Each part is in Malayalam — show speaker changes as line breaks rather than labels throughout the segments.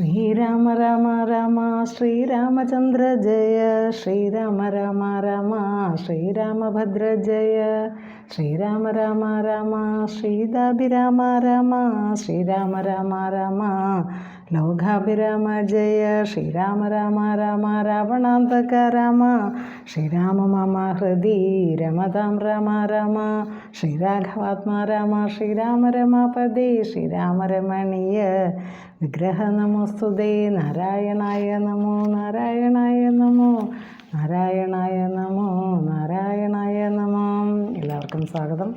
ശ്രീരാമ രാമ രാമ ശ്രീരാമചന്ദ്ര ജയ ശ്രീരാമ രാമ രാമ ശ്രീരാമഭദ്ര ജയ ശ്രീരാമ രാമ രാമ ശ്രീതാഭിരാമ രാമ ശ്രീരാമ രാമ രാമ ലോകാഭിരാമ ജയ ശ്രീരാമ രാമ രാമ രാവണാന്തക രാമ ശ്രീരാമ മമ ഹൃദി രമതാം രാമ രാമ ശ്രീരാഘവാത്മാ രാമ ശ്രീരാമ രമാപതി ശ്രീരാമ രമണീയ വിഗ്രഹ നമോസ്തുതേ നാരായണായ നമോ നാരായണായ നമോ നാരായണായ നമോ നാരായണായ നമോ എല്ലാവർക്കും സ്വാഗതം.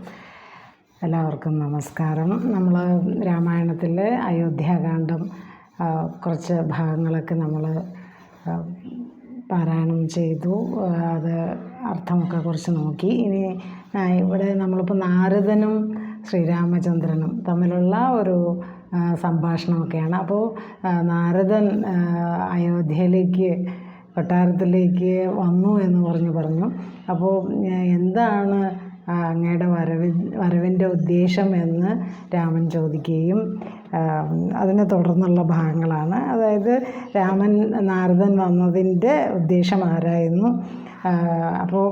എല്ലാവർക്കും നമസ്കാരം. നമ്മൾ രാമായണത്തിൽ അയോധ്യാകാന്ഡം കുറച്ച് ഭാഗങ്ങളൊക്കെ നമ്മൾ പാരായണം ചെയ്തു. അത് അർത്ഥമൊക്കെ കുറച്ച് നോക്കി. ഇനി ഇവിടെ നമ്മളിപ്പോൾ നാരദനും ശ്രീരാമചന്ദ്രനും തമ്മിലുള്ള ഒരു സംഭാഷണമൊക്കെയാണ്. അപ്പോൾ നാരദൻ അയോധ്യയിലേക്ക് കൊട്ടാരത്തിലേക്ക് വന്നു എന്ന് പറഞ്ഞു പറഞ്ഞു. അപ്പോൾ എന്താണ് അങ്ങയുടെ വരവി വരവിന്റെ ഉദ്ദേശം എന്ന് രാമൻ ചോദിക്കുകയും അതിനെ തുടർന്നുള്ള ഭാഗങ്ങളാണ്. അതായത് രാമൻ നാരദൻ വന്നതിന്റെ ഉദ്ദേശം ആരായിരുന്നു? അപ്പോൾ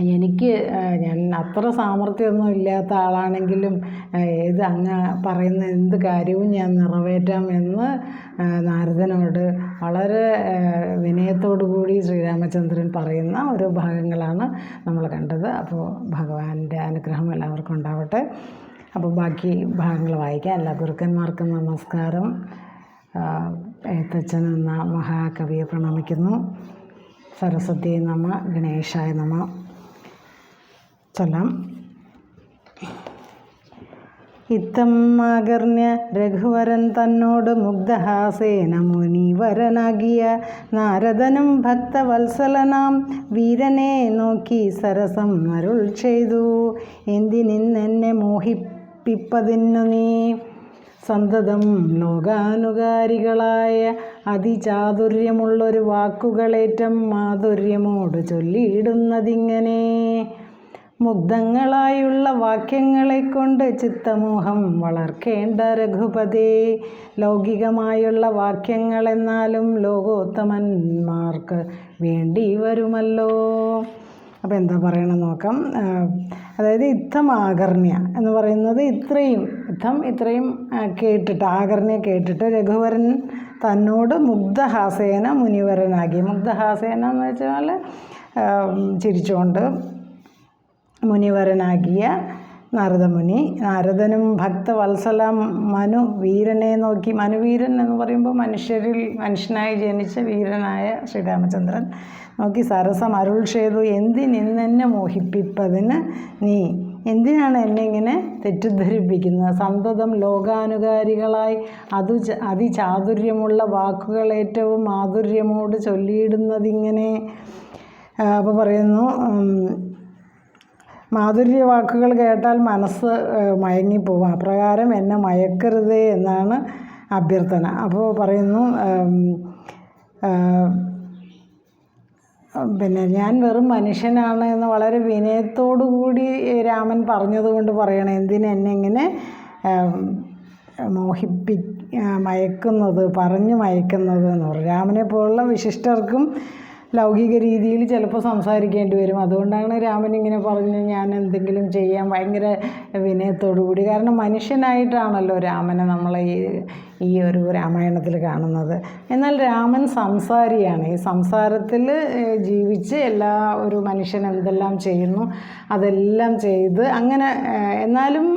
എനിക്ക് ഞാൻ അത്ര സാമർഥ്യമൊന്നും ഇല്ലാത്ത ആളാണെങ്കിലും ഏത് അങ്ങ് പറയുന്ന എന്ത് കാര്യവും ഞാൻ നിറവേറ്റാം എന്ന് നാരദനോട് വളരെ വിനയത്തോടു കൂടി ശ്രീരാമചന്ദ്രൻ പറയുന്ന ഓരോ ഭാഗങ്ങളാണ് നമ്മൾ കണ്ടത്. അപ്പോൾ ഭഗവാന്റെ അനുഗ്രഹം എല്ലാവർക്കും ഉണ്ടാവട്ടെ. അപ്പോൾ ബാക്കി ഭാഗങ്ങൾ വായിക്കാം. എല്ലാ ഗുരുക്കന്മാർക്കും നമസ്കാരം. എഴുത്തച്ഛൻ എന്ന മഹാകവിയെ പ്രണമിക്കുന്നു. സരസ്വതി നമ ഗണേശായ നമ. ചൊല്ലാം. ഇത്തം ആകർണ്യ രഘുവരൻ തന്നോട് മുഗ്ധഹാസേന മുനീവരനാകിയ നാരദനും ഭക്തവത്സലനാം വീരനെ നോക്കി സരസം അരുൾ ചെയ്തു. എന്തിനിന്നെന്നെ മോഹിപ്പിപ്പതിന്നു നീ? സന്തതം ലോകാനുകാരികളായ അതിചാതുര്യമുള്ളൊരു വാക്കുകളേറ്റം മാധുര്യമോട് ചൊല്ലിയിടുന്നതിങ്ങനെ. മുഗ്ധങ്ങളായുള്ള വാക്യങ്ങളെ കൊണ്ട് ചിത്തമോഹം വളർക്കേണ്ട രഘുപതി. ലൗകികമായുള്ള വാക്യങ്ങളെന്നാലും ലോകോത്തമന്മാർക്ക് വേണ്ടി വരുമല്ലോ. അപ്പോൾ എന്താ പറയണം നോക്കാം. അതായത് ഇത്തം ആകർണ്യ എന്ന് പറയുന്നത് ഇത്രയും ഇത്തം ഇത്രയും കേട്ടിട്ട് ആകർണ്യ കേട്ടിട്ട് രഘുവരൻ തന്നോട് മുഗ്ധഹാസേന മുനിവരനാക്കി. മുഗ്ധഹാസേന എന്ന് വെച്ചാൽ ചിരിച്ചുകൊണ്ട് മുനിവരനാകിയ നാരദമുനി. നാരദനും ഭക്തവത്സല മനു വീരനെ നോക്കി. മനുവീരൻ എന്ന് പറയുമ്പോൾ മനുഷ്യരിൽ മനുഷ്യനായി ജനിച്ച വീരനായ ശ്രീരാമചന്ദ്രൻ. നോക്കി സരസം അരുൾ ചെയ്തു. എന്തിനിന്നെന്നെ മോഹിപ്പിപ്പതിന് നീ? എന്തിനാണ് എന്നെ ഇങ്ങനെ തെറ്റിദ്ധരിപ്പിക്കുന്നത്? സന്തതം ലോകാനുകാരികളായി അതു അതിചാതുര്യമുള്ള വാക്കുകൾ ഏറ്റവും മാധുര്യമോട് ചൊല്ലിയിടുന്നതിങ്ങനെ അപ്പോൾ പറയുന്നു മാധുര്യ വാക്കുകൾ കേട്ടാൽ മനസ്സ് മയങ്ങിപ്പോവും. അപ്രകാരം എന്നെ മയക്കരുതേ എന്നാണ് അഭ്യർത്ഥന. അപ്പോൾ പറയുന്നു പിന്നെ ഞാൻ വെറും മനുഷ്യനാണ് എന്ന് വളരെ കൂടി രാമൻ പറഞ്ഞതുകൊണ്ട് പറയണം. എന്തിനെ എന്നെ ഇങ്ങനെ മോഹിപ്പി മയക്കുന്നത് പറഞ്ഞു മയക്കുന്നത് എന്ന് പറയും രാമനെ പോലുള്ള വിശിഷ്ടർക്കും ലൗകിക രീതിയിൽ ചിലപ്പോൾ സംസാരിക്കേണ്ടി വരും. അതുകൊണ്ടാണ് രാമൻ ഇങ്ങനെ പറഞ്ഞ് ഞാൻ എന്തെങ്കിലും ചെയ്യാൻ ഭയങ്കര വിനയത്തോടു കൂടി. കാരണം മനുഷ്യനായിട്ടാണല്ലോ രാമനെ നമ്മൾ ഈ ഈ ഒരു രാമായണത്തിൽ കാണുന്നത്. എന്നാൽ രാമൻ സംസാരിയാണ്. ഈ സംസാരത്തിൽ ജീവിച്ച് എല്ലാ ഒരു മനുഷ്യൻ എന്തെല്ലാം ചെയ്യുന്നു അതെല്ലാം ചെയ്ത് അങ്ങനെ എന്നാലും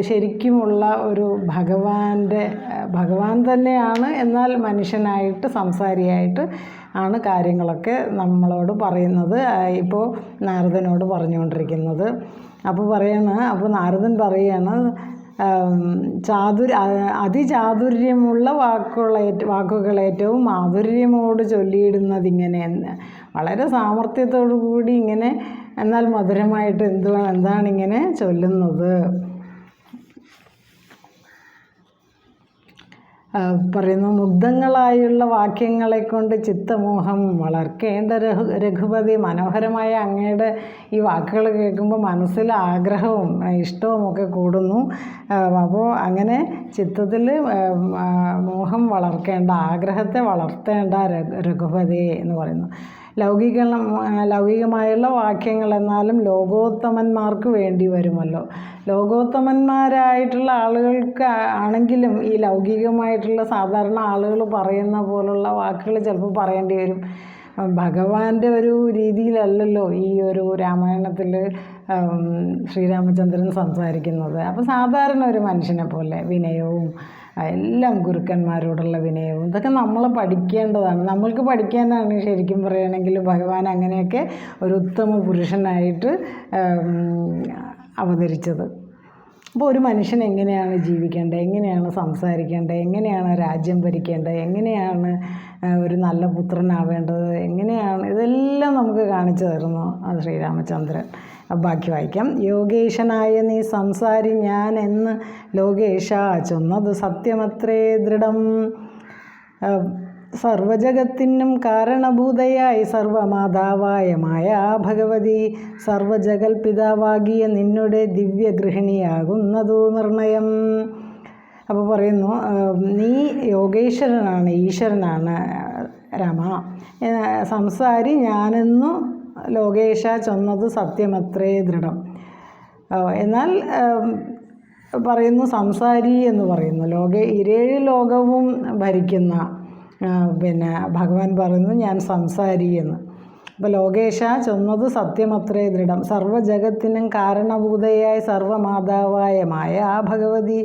ശരിക്കുമുള്ള ഒരു ഭഗവാന്റെ ഭഗവാൻ തന്നെയാണ്. എന്നാൽ മനുഷ്യനായിട്ട് സംസാരിയായിട്ട് ആണ് കാര്യങ്ങളൊക്കെ നമ്മളോട് പറയുന്നത്. ഇപ്പോൾ നാരദനോട് പറഞ്ഞുകൊണ്ടിരിക്കുന്നത്. അപ്പോൾ പറയാണ് അപ്പോൾ നാരദൻ പറയാണ് ചാതുര അതിചാതുര്യമുള്ള വാക്കുകൾ വാക്കുകൾ ഏറ്റവും മാധുര്യമോട് ചൊല്ലിയിടുന്നത് ഇങ്ങനെ. വളരെ സാമർഥ്യത്തോടു കൂടി ഇങ്ങനെ എന്നാൽ മധുരമായിട്ട് എന്തുവാ എന്താണ് ഇങ്ങനെ ചൊല്ലുന്നത് ആ, പറയുന്നു മുഗ്ധങ്ങളായുള്ള വാക്യങ്ങളെ കൊണ്ട് ചിത്തമോഹം വളർക്കേണ്ട രഘു രഘുപതി. മനോഹരമായ അങ്ങയുടെ ഈ വാക്കുകൾ കേൾക്കുമ്പോൾ മനസ്സിൽ ആഗ്രഹവും ഇഷ്ടവും ഒക്കെ കൂടുന്നു. അപ്പോൾ അങ്ങനെ ചിത്തത്തിൽ മോഹം വളർക്കേണ്ട ആഗ്രഹത്തെ വളർത്തേണ്ട രഘു- രഘുപതി എന്ന് പറയുന്നു. ലൗകിക ലൗകികമായുള്ള വാക്യങ്ങൾ എന്നാലും ലോകോത്തമന്മാർക്ക് വേണ്ടി വരുമല്ലോ. ലോകോത്തമന്മാരായിട്ടുള്ള ആളുകൾക്ക് ആണെങ്കിലും ഈ ലൗകികമായിട്ടുള്ള സാധാരണ ആളുകൾ പറയുന്ന പോലുള്ള വാക്കുകൾ ചിലപ്പോൾ പറയേണ്ടി വരും. ഭഗവാന്റെ ഒരു രീതിയിലല്ലല്ലോ ഈ ഒരു രാമായണത്തിൽ ശ്രീരാമചന്ദ്രൻ സംസാരിക്കുന്നത്. അപ്പോൾ സാധാരണ ഒരു മനുഷ്യനെ പോലെ വിനയവും എല്ലാം ഗുരുക്കന്മാരോടുള്ള വിനയവും. ഇതൊക്കെ നമ്മൾ പഠിക്കേണ്ടതാണ്. നമ്മൾക്ക് പഠിക്കാനാണ് ശരിക്കും പറയുകയാണെങ്കിൽ ഭഗവാൻ അങ്ങനെയൊക്കെ ഒരു ഉത്തമ പുരുഷനായിട്ട് അവതരിച്ചത്. അപ്പോൾ ഒരു മനുഷ്യൻ എങ്ങനെയാണ് ജീവിക്കേണ്ടത്? എങ്ങനെയാണ് സംസാരിക്കേണ്ടത്? എങ്ങനെയാണ് രാജ്യം ഭരിക്കേണ്ടത്? എങ്ങനെയാണ് ഒരു നല്ല പുത്രനാവേണ്ടത് എങ്ങനെയാണ്? ഇതെല്ലാം നമുക്ക് കാണിച്ചു തരുന്നു ശ്രീരാമചന്ദ്രൻ. ബാക്കി വായിക്കാം. യോഗേശനായ നീ സംസാരി ഞാൻ എന്ന് ലോകേഷ ചൊന്നത് സത്യമത്രേ ദൃഢം. സർവജഗത്തിനും കാരണഭൂതയായി സർവമാതാവായ മായാ ഭഗവതി സർവജഗൽപിതാവാകിയ നിന്നുടെ ദിവ്യഗൃഹിണിയാകുന്നതു നിർണയം. അപ്പോൾ പറയുന്നു നീ യോഗേശ്വരനാണ് ഈശ്വരനാണ് രമ. സംസാരി ഞാനെന്നു ലോകേശ ചൊന്നത് സത്യമത്രേ ദൃഢം. എന്നാൽ പറയുന്നു സംസാരി എന്ന് പറയുന്നു. ലോക ഇരേഴ് ലോകവും ഭരിക്കുന്ന പിന്നെ ഭഗവാൻ പറയുന്നു ഞാൻ സംസാരി എന്ന്. അപ്പോൾ ലോകേശ ചൊന്നത് സത്യമത്രേ ദൃഢം. സർവജഗത്തിനും കാരണഭൂതയായ സർവമാതാവായമായ ആ ഭഗവതി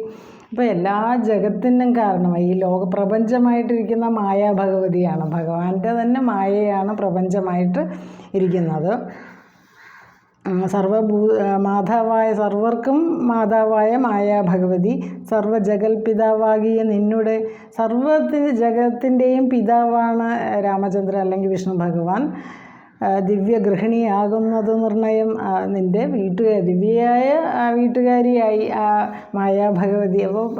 അപ്പോൾ എല്ലാ ജഗത്തിനും കാരണമായി ഈ ലോക പ്രപഞ്ചമായിട്ടിരിക്കുന്ന മായ ഭഗവതിയാണ്. ഭഗവാന്റെ തന്നെ മായയാണ് പ്രപഞ്ചമായിട്ട് ഇരിക്കുന്നത്. സർവഭൂ മാതാവായ സർവർക്കും മാതാവായ മായ ഭഗവതി സർവജഗൽ പിതാവാകിയ നിന്നുടെ സർവത്തിന്റെ ജഗത്തിന്റെയും പിതാവാണ് രാമചന്ദ്രൻ അല്ലെങ്കിൽ വിഷ്ണു ഭഗവാൻ. ദിവ്യഗൃഹിണിയാകുന്നത് നിർണയം. ആ, നിന്റെ വീട്ടുകാർ ദിവ്യയായ വീട്ടുകാരിയായി ആ മായാഭഗവതി അപ്പോൾ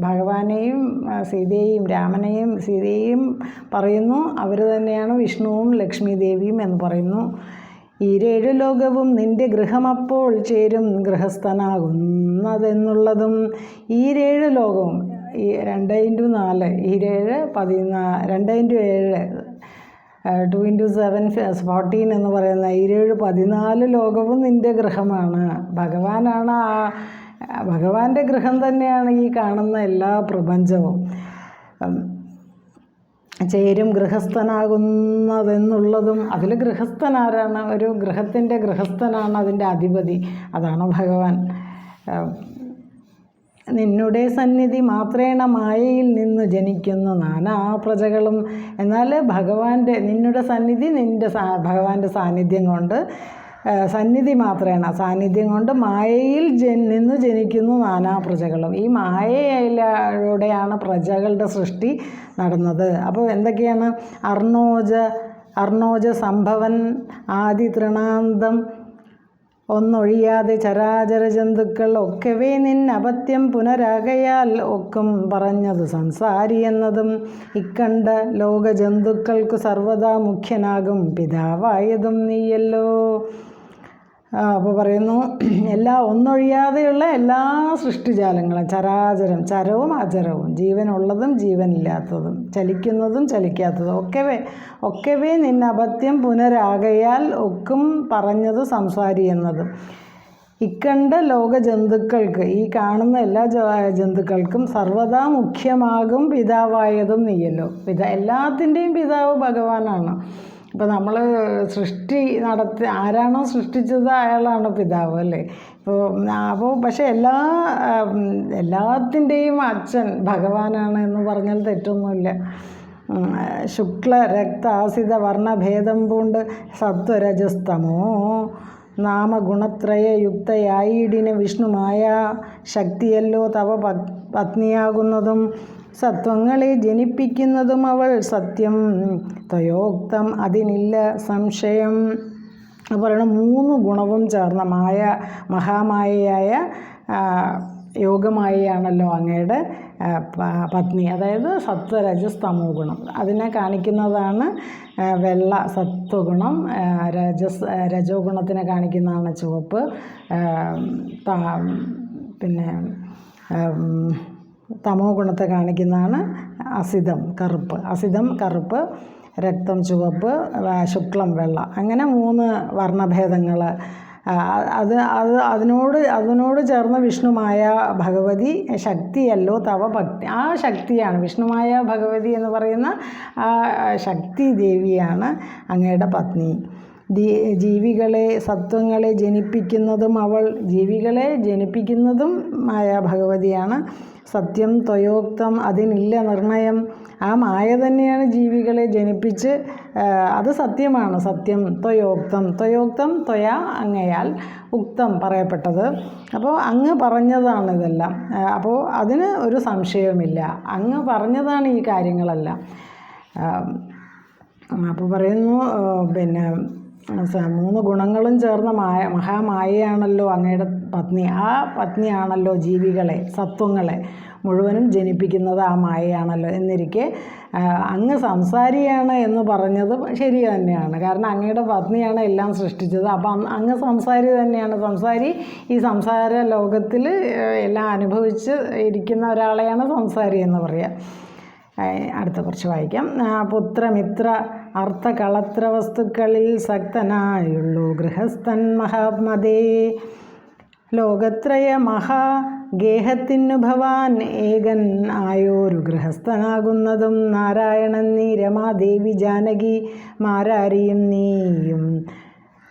ഭഗവാനെയും സീതയെയും രാമനെയും സീതയെയും പറയുന്നു. അവർ തന്നെയാണ് വിഷ്ണുവും ലക്ഷ്മി ദേവിയും എന്ന് പറയുന്നു. ഈ രേഴു ലോകവും നിന്റെ ഗൃഹമപ്പോൾ ചേരും ഗൃഹസ്ഥനാകുന്നതെന്നുള്ളതും ഈ രേഴു ലോകവും ഈ രണ്ട് ഇന്റു നാല് ഈ രേഴ് പതിനാ രണ്ട് ഇന്റു ഏഴ് ടു ഇന്റു സെവൻ ഫോർട്ടീൻ എന്ന് പറയുന്ന ഇരുപത് പതിനാല് ലോകവും നിന്റെ ഗ്രഹമാണ് ഭഗവാനാണ് ആ ഭഗവാന്റെ ഗ്രഹം തന്നെയാണ് ഈ കാണുന്ന എല്ലാ പ്രപഞ്ചവും. ചേരും ഗൃഹസ്ഥനാകുന്നതെന്നുള്ളതും അതിൽ ഗൃഹസ്ഥൻ ആരാണ് ഒരു ഗൃഹത്തിന്റെ ഗൃഹസ്ഥനാണ് അതിന്റെ അധിപതി. അതാണ് ഭഗവാൻ. നിന്നുടെ സന്നിധി മാത്രേണ മായയിൽ നിന്ന് ജനിക്കുന്നു. നാനാ പ്രജകളും. എന്നാൽ ഭഗവാന്റെ നിന്നുടെ സന്നിധി നിന്റെ ഭഗവാന്റെ സാന്നിധ്യം കൊണ്ട് സന്നിധി മാത്രേണ സാന്നിധ്യം കൊണ്ട് മായയിൽ ജൻ നിന്ന് ജനിക്കുന്നു നാനാ പ്രജകളും. ഈ മായയിലൂടെയാണ് പ്രജകളുടെ സൃഷ്ടി നടന്നത്. അപ്പോൾ എന്തൊക്കെയാണ്? അർണോജ അർണോജ സംഭവൻ ആദി തൃണാന്തം ഒന്നൊഴിയാതെ ചരാചര ജന്തുക്കൾ നിൻ അപത്യം പുനരകയാൽ ഒക്കും പറഞ്ഞത് സംസാരി എന്നതും ഇക്കണ്ട ലോക ജന്തുക്കൾക്ക് സർവദാ മുഖ്യനാകും പിതാവായതും നീയല്ലോ. അപ്പോൾ പറയുന്നു എല്ലാ ഒന്നൊഴിയാതെയുള്ള എല്ലാ സൃഷ്ടിജാലങ്ങളും ചരാചരം ചരവും അചരവും ജീവനുള്ളതും ജീവനില്ലാത്തതും ചലിക്കുന്നതും ചലിക്കാത്തതും ഒക്കെവേ ഒക്കെവേ നിന്നപത്യം പുനരാകയാൽ ഒക്കും പറഞ്ഞത് സംസാരി എന്നതും. ഇക്കണ്ട ലോക ജന്തുക്കൾക്ക് ഈ കാണുന്ന എല്ലാ ജന്തുക്കൾക്കും സർവദാ മുഖ്യമാകും പിതാവായതും നീയല്ലോ. പിതാ എല്ലാത്തിന്റെയും പിതാവ് ഭഗവാനാണ്. ഇപ്പോൾ നമ്മൾ സൃഷ്ടി നടത്തി ആരാണോ സൃഷ്ടിച്ചത് അയാളാണ് പിതാവ് അല്ലേ? ഇപ്പോൾ അപ്പോൾ പക്ഷേ എല്ലാ എല്ലാത്തിന്റെയും അച്ഛൻ ഭഗവാനാണ് എന്ന് പറഞ്ഞാൽ തെറ്റൊന്നുമില്ല. ശുക്ല രക്താസിത വർണഭേദം പൂണ്ട് സത്വരജസ്തമോ? നാമഗുണത്രയയുക്തയായിടിന് വിഷ്ണുമായ ശക്തിയല്ലോ തവ പത്- പത്നിയാകുന്നതും സത്വങ്ങളെ ജനിപ്പിക്കുന്നതും അവൾ സത്യം. തയോക്തം അതിനില്ല സംശയം. പറയണ മൂന്ന് ഗുണവും ചേർന്ന മായ മഹാമായയായ യോഗമായയാണല്ലോ അങ്ങയുടെ പത്നി. അതായത് സത്വരജസ് തമോ ഗുണം. അതിനെ കാണിക്കുന്നതാണ് വെള്ള സത്വഗുണം. രജസ് രജോ ഗുണത്തിനെ കാണിക്കുന്നതാണ് ചുവപ്പ്. പിന്നെ തമോ ഗുണത്തെ കാണിക്കുന്നതാണ് അസിതം കറുപ്പ്. അസിതം കറുപ്പ് രക്തം ചുവപ്പ് ശുക്ലം വെള്ള. അങ്ങനെ മൂന്ന് വർണഭേദങ്ങൾ അത് അത് അതിനോട് അതിനോട് ചേർന്ന് വിഷ്ണുമായ ഭഗവതി ശക്തിയല്ലോ തവ ഭക്തി. ആ ശക്തിയാണ് വിഷ്ണുമായ ഭഗവതി എന്ന് പറയുന്ന ആ ശക്തി ദേവിയാണ് അങ്ങയുടെ പത്നി. ജീവികളെ സത്വങ്ങളെ ജനിപ്പിക്കുന്നതും അവൾ ജീവികളെ ജനിപ്പിക്കുന്നതും മായ ഭഗവതിയാണ് സത്യം ത്വയോക്തം അതിനില്ല നിർണയം. ആ മായ തന്നെയാണ് ജീവികളെ ജനിപ്പിച്ച് അത് സത്യമാണ്. സത്യം ത്വയോക്തം. ത്വയോക്തം ത്വയ അങ്ങയാൽ ഉക്തം പറയപ്പെട്ടത്. അപ്പോൾ അങ്ങ് പറഞ്ഞതാണ് ഇതെല്ലാം. അപ്പോൾ അതിന് ഒരു സംശയവുമില്ല. അങ്ങ് പറഞ്ഞതാണ് ഈ കാര്യങ്ങളെല്ലാം. അപ്പോൾ പറയുന്നു പിന്നെ മൂന്ന് ഗുണങ്ങളും ചേർന്ന മായ മഹാമായയാണല്ലോ അങ്ങയുടെ പത്നി ആ പത്നിയാണല്ലോ ജീവികളെ സത്വങ്ങളെ മുഴുവനും ജനിപ്പിക്കുന്നത് ആ മായയാണല്ലോ എന്നിരിക്കെ അങ്ങ് സംസാരിയാണ് എന്ന് പറഞ്ഞത് ശരി തന്നെയാണ്. കാരണം അങ്ങയുടെ പത്നിയാണ് എല്ലാം സൃഷ്ടിച്ചത്. അപ്പം അങ്ങ് സംസാരി തന്നെയാണ്. സംസാരി ഈ സംസാര ലോകത്തിൽ എല്ലാം അനുഭവിച്ച് ഇരിക്കുന്ന ഒരാളെയാണ് സംസാരി എന്ന് പറയുക അടുത്ത കുറച്ച് വായിക്കാം. പുത്രമിത്ര അർത്ഥകളത്ര വസ്തുക്കളിൽ സക്തനായുള്ളൂ ഗൃഹസ്ഥൻ മഹാത്മതേ ലോകത്രയ മഹാ ഗേഹത്തിനു ഭവാൻ ഏകൻ ആയോരു ഗൃഹസ്ഥനാകുന്നതും നാരായണൻ നീ രമാദേവി ജാനകി മാരാരിയും നീയും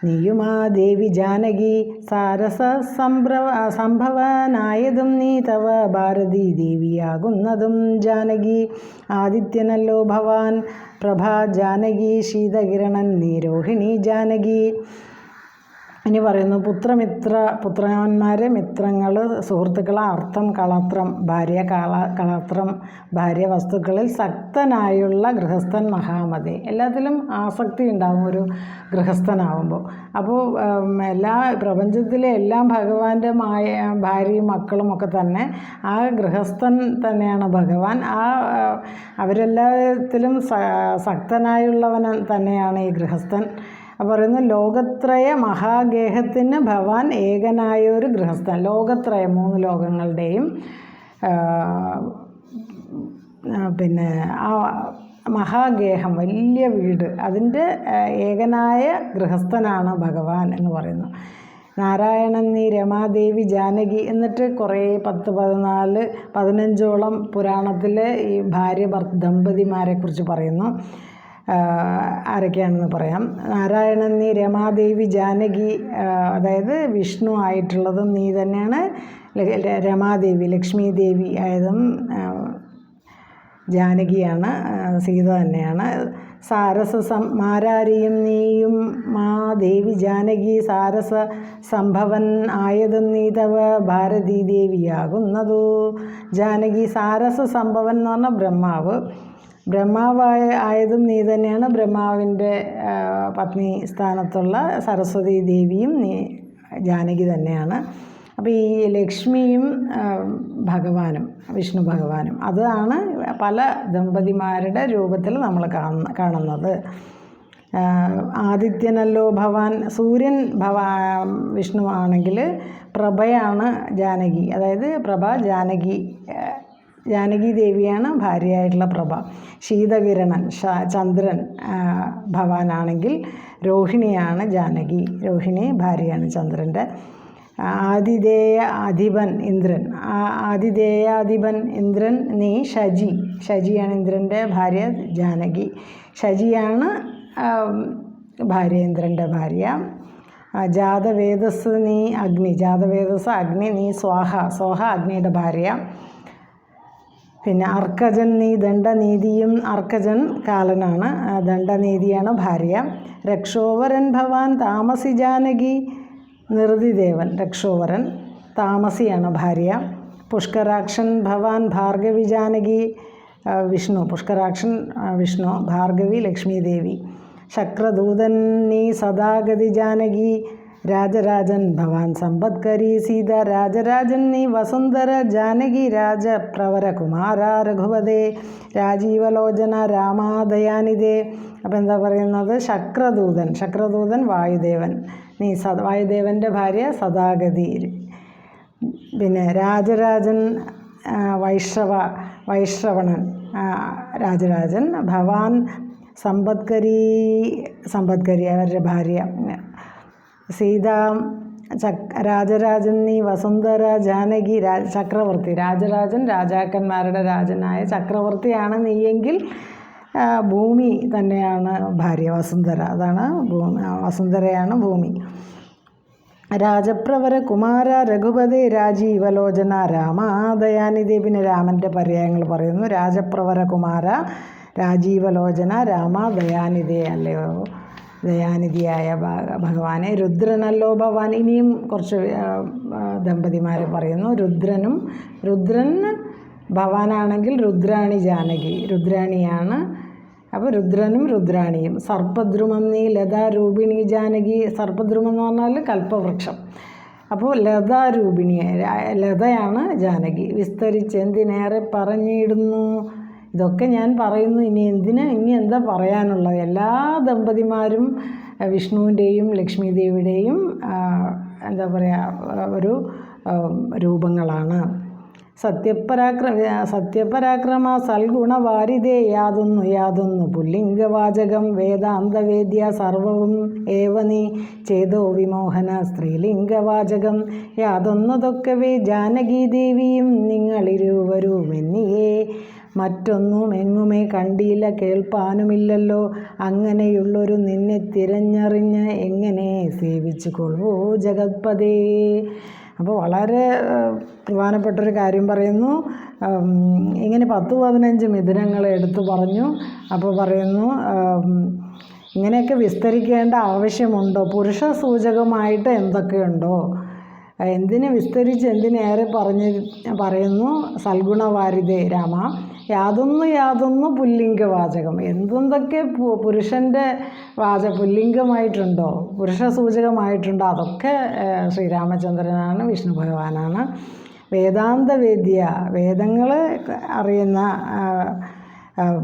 നീയുമാ ദേവി ജാനകി സാരസ സംഭ്രവ സംഭവനായതും നീ തവ ഭാരതി ദേവിയാകുന്നതും ജാനകി ആദിത്യനല്ലോ ഭവാൻ പ്രഭാ ജാനകി ശീതകിരണൻ നീ രോഹിണി ജാനകി ഇനി പറയുന്നു പുത്രമിത്ര പുത്രന്മാർ മിത്രങ്ങൾ സുഹൃത്തുക്കൾ അർത്ഥം കളത്രം ഭാര്യ കള കളത്രം ഭാര്യ വസ്തുക്കളിൽ സക്തനായുള്ള ഗൃഹസ്ഥൻ മഹാമതി. എല്ലാത്തിലും ആസക്തി ഉണ്ടാകും ഒരു ഗൃഹസ്ഥനാവുമ്പോൾ. അപ്പോൾ എല്ലാ പ്രപഞ്ചത്തിലെ എല്ലാം ഭഗവാന്റെ മായ ഭാര്യയും മക്കളും ഒക്കെ തന്നെ ആ ഗൃഹസ്ഥൻ തന്നെയാണ് ഭഗവാൻ. ആ അവരെല്ലാത്തിലും സക്തനായുള്ളവൻ തന്നെയാണ് ഈ ഗൃഹസ്ഥൻ. അപ്പോൾ പറയുന്നത് ലോകത്രയ മഹാഗേഹത്തിന് ഭവാൻ ഏകനായ ഒരു ഗൃഹസ്ഥൻ. ലോകത്രയ മൂന്ന് ലോകങ്ങളുടെയും പിന്നെ ആ മഹാഗേഹം വലിയ വീട് അതിന്റെ ഏകനായ ഗൃഹസ്ഥനാണ് ഭഗവാൻ എന്ന് പറയുന്നു. നാരായണൻ നീ രമാദേവി ജാനകി എന്നിട്ട് കുറേ പത്ത് പതിനാല് പതിനഞ്ചോളം പുരാണത്തിൽ ഈ ഭാര്യ ദമ്പതിമാരെക്കുറിച്ച് പറയുന്നു. ആരൊക്കെയാണെന്ന് പറയാം. നാരായണൻ നീ രമാദേവി ജാനകി അതായത് വിഷ്ണു ആയിട്ടുള്ളതും നീ തന്നെയാണ്. രമാദേവി ലക്ഷ്മി ദേവി ആയതും ജാനകിയാണ് സീത തന്നെയാണ്. സാരസ സം മാരാരിയും നീയും മാ ദേവി ജാനകി സാരസ സംഭവൻ ആയതും നീതവ ഭാരതി ദേവിയാകുന്നതു ജാനകി സാരസ സംഭവൻ എന്ന് പറഞ്ഞാൽ ബ്രഹ്മാവ്. ബ്രഹ്മാവായ ആയതും നീ തന്നെയാണ്. ബ്രഹ്മാവിന്റെ പത്നി സ്ഥാനത്തുള്ള സരസ്വതി ദേവിയും നീ ജാനകി തന്നെയാണ്. അപ്പോൾ ഈ ലക്ഷ്മിയും ഭഗവാനും വിഷ്ണു ഭഗവാനും അതാണ് പല ദമ്പതിമാരുടെ രൂപത്തിൽ നമ്മൾ കാണുന്ന കാണുന്നത്. ആദിത്യനല്ലോ ഭവാൻ സൂര്യൻ ഭവാ വിഷ്ണു ആണെങ്കിൽ പ്രഭയാണ് ജാനകി. അതായത് പ്രഭ ജാനകി ജാനകി ദേവിയാണ് ഭാര്യയായിട്ടുള്ള പ്രഭ. ശീതകിരണൻ ചന്ദ്രൻ ഭവാനാണെങ്കിൽ രോഹിണിയാണ് ജാനകി. രോഹിണി ഭാര്യയാണ് ചന്ദ്രന്റെ. ആതിഥേയ അധിപൻ ഇന്ദ്രൻ. ആതിഥേയാധിപൻ ഇന്ദ്രൻ നീ ഷജി ഷജിയാണ് ഇന്ദ്രന്റെ ഭാര്യ ജാനകി. ഷജിയാണ് ഭാര്യ ഇന്ദ്രന്റെ ഭാര്യ. ജാതവേദസ് നീ അഗ്നി. ജാതവേദസ് അഗ്നി നീ സ്വാഹ. സ്വാഹ അഗ്നിയുടെ ഭാര്യ. പിന്നെ അർക്കജൻ നീ ദണ്ഡനീതിയും അർക്കജൻ കാലനാണ്. ദണ്ഡനീതിയാണ് ഭാര്യ. രക്ഷോവരൻ ഭവാൻ താമസി ജാനകി നിർതിദേവൻ രക്ഷോവരൻ താമസിയാണ് ഭാര്യ. പുഷ്കരാക്ഷൻ ഭവാൻ ഭാർഗവി ജാനകി വിഷ്ണു പുഷ്കരാക്ഷൻ വിഷ്ണു ഭാർഗവി ലക്ഷ്മീദേവി ശക്രദൂതൻ നീ സദാഗതി ജാനകി രാജരാജൻ ഭവാൻ സമ്പത്കരി സീത രാജരാജൻ നീ വസുന്ധര ജാനകി രാജ പ്രവര കുമാര രഘുപതേ രാജീവലോചന രാമാദയാനിതേ. അപ്പം എന്താ പറയുന്നത്? ശക്രദൂതൻ ശക്രദൂതൻ വായുദേവൻ. നീ സ വായുദേവന്റെ ഭാര്യ സദാഗതി പിന്നെ രാജരാജൻ വൈഷ്ണവ വൈശ്രവണൻ രാജരാജൻ ഭവാൻ സമ്പത്കരി സമ്പത്കരി അവരുടെ ഭാര്യ. സീത രാജരാജൻ നീ വസുന്ധര ജാനകി രാജ ചക്രവർത്തി. രാജരാജൻ രാജാക്കന്മാരുടെ രാജനായ ചക്രവർത്തിയാണ് നീയെങ്കിൽ ഭൂമി തന്നെയാണ് ഭാര്യ വസുന്ധര. അതാണ് ഭൂമി വസുന്ധരയാണ് ഭൂമി. രാജപ്രവര കുമാര രഘുപതി രാജീവലോചന രാമ ദയാനിധി പിന്നെ രാമന്റെ പര്യായങ്ങൾ പറയുന്നു. രാജപ്രവര കുമാര രാജീവലോചന രാമ ദയാനിധി അല്ലയോ ദയാനിധിയായ ഭഗവാനെ. രുദ്രനല്ലോ ഭഗവാൻ. ഇനിയും കുറച്ച് ദമ്പതിമാരെ പറയുന്നു. രുദ്രനും രുദ്രൻ ഭവാനാണെങ്കിൽ രുദ്രാണി ജാനകി. രുദ്രാണിയാണ്. അപ്പോൾ രുദ്രനും രുദ്രാണിയും. സർപ്പദ്രുമം നീ ലതാരൂപിണി ജാനകി. സർപ്പദ്രുമം എന്ന് പറഞ്ഞാൽ കൽപ്പവൃക്ഷം. അപ്പോൾ ലതാരൂപിണി ലതയാണ് ജാനകി. വിസ്തരിച്ച് എന്തിനേറെ പറഞ്ഞിടുന്നു? ഇതൊക്കെ ഞാൻ പറയുന്നു. ഇനി എന്തിനാ ഇനി എന്താ പറയാനുള്ളത്? എല്ലാ ദമ്പതിമാരും വിഷ്ണുവിന്റെയും ലക്ഷ്മി ദേവിയുടെയും എന്താ പറയുക ഒരു രൂപങ്ങളാണ്. സത്യപരാക്രമ സത്യപരാക്രമ സൽഗുണവാരിതേ യാതൊന്നു യാതൊന്നു. പുല്ലിംഗവാചകം വേദാന്തവേദ്യ സർവവും ഏവ നീ ചേതോ വിമോഹന സ്ത്രീലിംഗവാചകം യാതൊന്നതൊക്കവേ ജാനകീദേവിയും നിങ്ങളിരുവരുമെന്നിയേ. മറ്റൊന്നും എങ്ങുമേ കണ്ടില്ല കേൾപ്പാനുമില്ലല്ലോ. അങ്ങനെയുള്ളൊരു നിന്നെ തിരഞ്ഞറിഞ്ഞ് എങ്ങനെ സേവിച്ചു കൊള്ളൂ ജഗത്പതേ? അപ്പോൾ വളരെ പ്രധാനപ്പെട്ടൊരു കാര്യം പറയുന്നു. ഇങ്ങനെ പത്ത് പതിനഞ്ച് മിഥുനങ്ങൾ എടുത്തു പറഞ്ഞു. അപ്പോൾ പറയുന്നു ഇങ്ങനെയൊക്കെ വിസ്തരിക്കേണ്ട ആവശ്യമുണ്ടോ? പുരുഷ സൂചകമായിട്ട് എന്തൊക്കെയുണ്ടോ? എന്തിനെ വിസ്തരിച്ച് എന്തിനേറെ പറഞ്ഞ് പറയുന്നു സൽഗുണവാരിതേ രാമ. യാതൊന്നു യാതൊന്നു പുല്ലിംഗവാചകം എന്തെന്തൊക്കെ പു- പുരുഷന്റെ വാച പുല്ലിംഗമായിട്ടുണ്ടോ പുരുഷ സൂചകമായിട്ടുണ്ടോ അതൊക്കെ ശ്രീരാമചന്ദ്രനാണ് വിഷ്ണു ഭഗവാനാണ്. വേദാന്ത വേദ്യ വേദങ്ങൾ അറിയുന്ന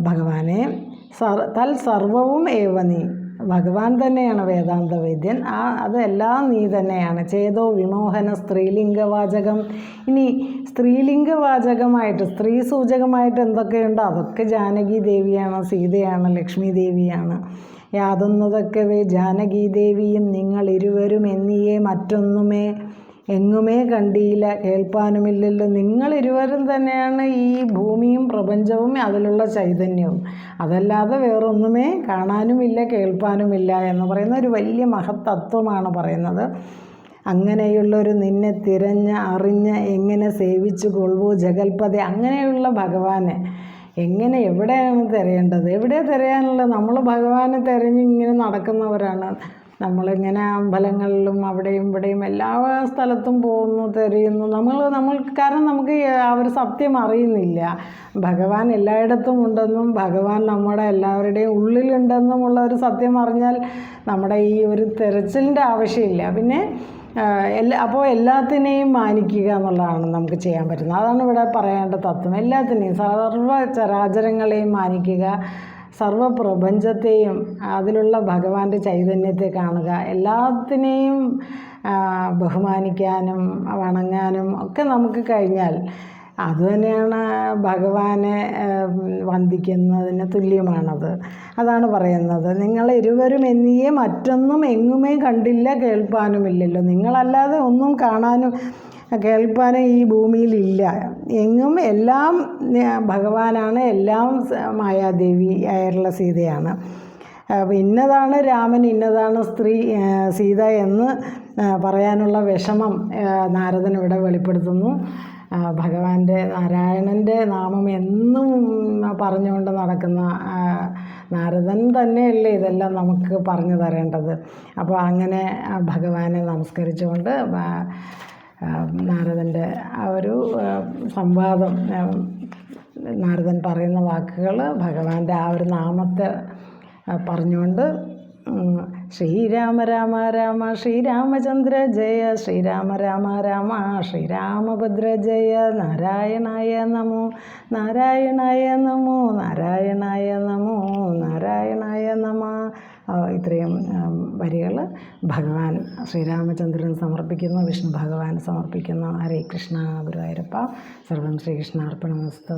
ഭഗവാനെ. സർ തൽ സർവവും ഏവ നീ. ഭഗവാൻ തന്നെയാണ് വേദാന്ത വൈദ്യൻ ആ അതെല്ലാം നീ തന്നെയാണ്. ചേതോ വിമോഹന സ്ത്രീലിംഗവാചകം. ഇനി സ്ത്രീലിംഗവാചകമായിട്ട് സ്ത്രീ സൂചകമായിട്ട് എന്തൊക്കെയുണ്ടോ? അതൊക്കെ ജാനകി ദേവിയാണ് സീതയാണ് ലക്ഷ്മി ദേവിയാണ്. യാതൊന്നതൊക്കെ വേ ജാനകി ദേവിയും നിങ്ങൾ ഇരുവരും എന്നിയേ മറ്റൊന്നുമേ. എങ്ങുമേ കണ്ടിയില്ല കേൾപ്പാനുമില്ലല്ലോ. നിങ്ങൾ ഇരുവരും തന്നെയാണ് ഈ ഭൂമിയും പ്രപഞ്ചവും അതിലുള്ള ചൈതന്യവും. അതല്ലാതെ വേറൊന്നുമേ കാണാനുമില്ല കേൾപ്പാനുമില്ല എന്ന് പറയുന്ന ഒരു വലിയ മഹത്തത്വമാണ് പറയുന്നത്. അങ്ങനെയുള്ളൊരു നിന്നെ തിരഞ്ഞ് അറിഞ്ഞ് എങ്ങനെ സേവിച്ചു കൊള്ളൂ ജഗൽപതി അങ്ങനെയുള്ള ഭഗവാനെ എങ്ങനെ എവിടെയാണ് തിരയേണ്ടത്? എവിടെ തിരയാനുള്ളത്? നമ്മൾ ഭഗവാനെ തിരഞ്ഞ് ഇങ്ങനെ നടക്കുന്നവരാണ്. നമ്മളിങ്ങനെ അമ്പലങ്ങളിലും അവിടെയും ഇവിടെയും എല്ലാ സ്ഥലത്തും പോകുന്നു തിരയുന്നു നമ്മൾ നമ്മൾ കാരണം നമുക്ക് ആ ഒരു സത്യം അറിയുന്നില്ല. ഭഗവാൻ എല്ലായിടത്തും ഉണ്ടെന്നും ഭഗവാൻ നമ്മുടെ എല്ലാവരുടെയും ഉള്ളിലുണ്ടെന്നുമുള്ള ഒരു സത്യം അറിഞ്ഞാൽ നമ്മുടെ ഈ ഒരു തെരച്ചിലിന്റെ ആവശ്യമില്ല. പിന്നെ എല്ലാ അപ്പോൾ എല്ലാത്തിനെയും മാനിക്കുക എന്നുള്ളതാണ് നമുക്ക് ചെയ്യാൻ പറ്റുന്നത്. അതാണ് ഇവിടെ പറയേണ്ട തത്വം. എല്ലാത്തിനെയും സർവ ചരാചരങ്ങളെയും മാനിക്കുക. സർവപ്രപഞ്ചത്തെയും അതിലുള്ള ഭഗവാന്റെ ചൈതന്യത്തെ കാണുക എല്ലാത്തിനെയും ബഹുമാനിക്കാനും വണങ്ങാനും ഒക്കെ നമുക്ക് കഴിഞ്ഞാൽ അതുതന്നെയാണ് ഭഗവാനെ വന്ദിക്കുന്നതിന് തുല്യമാണത്. അതാണ് പറയുന്നത്. നിങ്ങൾ ഇരുവരും എന്നിയെ മറ്റൊന്നും എങ്ങുമേ കണ്ടില്ല കേൾപ്പാനുമില്ലല്ലോ. നിങ്ങളല്ലാതെ ഒന്നും കാണാനും കേൾപ്പാനും ഈ ഭൂമിയിലില്ല. എങ്ങും എല്ലാം ഭഗവാനാണ് എല്ലാം മായാദേവി ആയുള്ള സീതയാണ്. ഇന്നതാണ് രാമൻ ഇന്നതാണ് സ്ത്രീ സീത എന്ന് പറയാനുള്ള വിഷമം നാരദൻ ഇവിടെ വെളിപ്പെടുത്തുന്നു. ഭഗവാന്റെ നാരായണന്റെ നാമം എന്നും പറഞ്ഞുകൊണ്ട് നടക്കുന്ന നാരദൻ തന്നെയല്ലേ ഇതെല്ലാം നമുക്ക് പറഞ്ഞു തരേണ്ടത്. അപ്പോൾ അങ്ങനെ ഭഗവാനെ നമസ്കരിച്ചുകൊണ്ട് നാരദന്റെ ആ ഒരു സംവാദം നാരദൻ പറയുന്ന വാക്കുകൾ ഭഗവാന്റെ ആ ഒരു നാമത്തെ പറഞ്ഞുകൊണ്ട് ശ്രീരാമ രാമ രാമ ശ്രീരാമചന്ദ്ര ജയ ശ്രീരാമ രാമ രാമ ശ്രീരാമഭദ്ര ജയ നാരായണായ നമോ നാരായണായ നമോ നാരായണായ നമോ നാരായണായ നമ ഇത്രയും വരികൾ ഭഗവാൻ ശ്രീരാമചന്ദ്രൻ സമർപ്പിക്കുന്നു വിഷ്ണു ഭഗവാൻ സമർപ്പിക്കുന്നു. ഹരേ കൃഷ്ണ ഗുരുവായൂരപ്പ. സർവം ശ്രീകൃഷ്ണ അർപ്പണമസ്തു